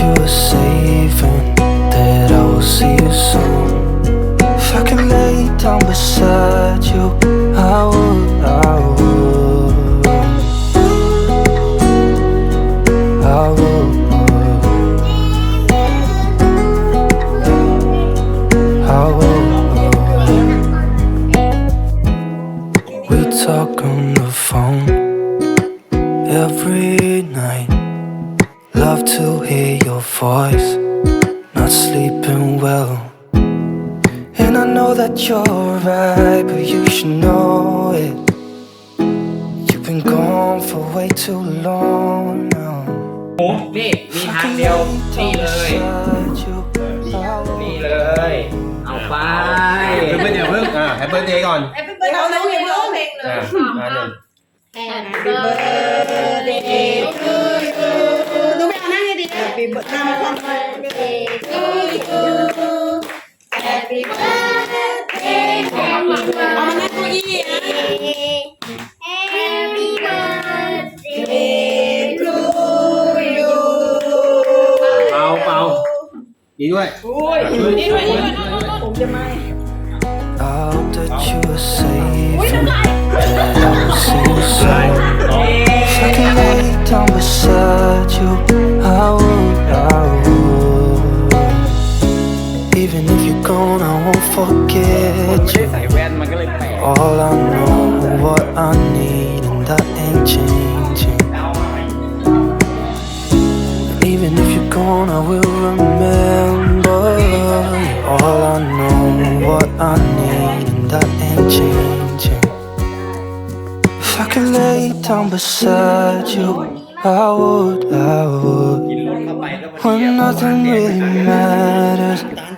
you safe and that I will see you soon. If I could lay down beside you, I would, I would. I would. I would. We talk on the phone every night. Love to hear your voice, not sleeping well. And I know that you're right, but you should know it. You've been gone for way too long now. หมูนี่มีทางเดียว นี่เลย Beside you, I นี่ will. เลย เอาไป เพื่อนๆอย่าเพิ่งอ่าแฮปปี้เดย์ก่อน เราต้องเรียนร้องเพลงเลย อ่าอ่าหนึ่ง Happy birthday to birthday Day to you เป่าเป่าดีด้วย นี่ด้วยนี่ด้วยผมจะไม่ I hope that you are safe and forget ไม่ได้ you. ใส่แว่นมันก็เลยแปลก All I know, what I need, and that ain't changing. And even if you're gone, I will remember. All I know, what I need, and that ain't changing. If I could lay down beside you, I would, I would. กินรถเข้าไปแล้วมัน When nothing really matters,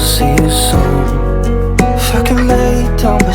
see you soon. If I can lay down.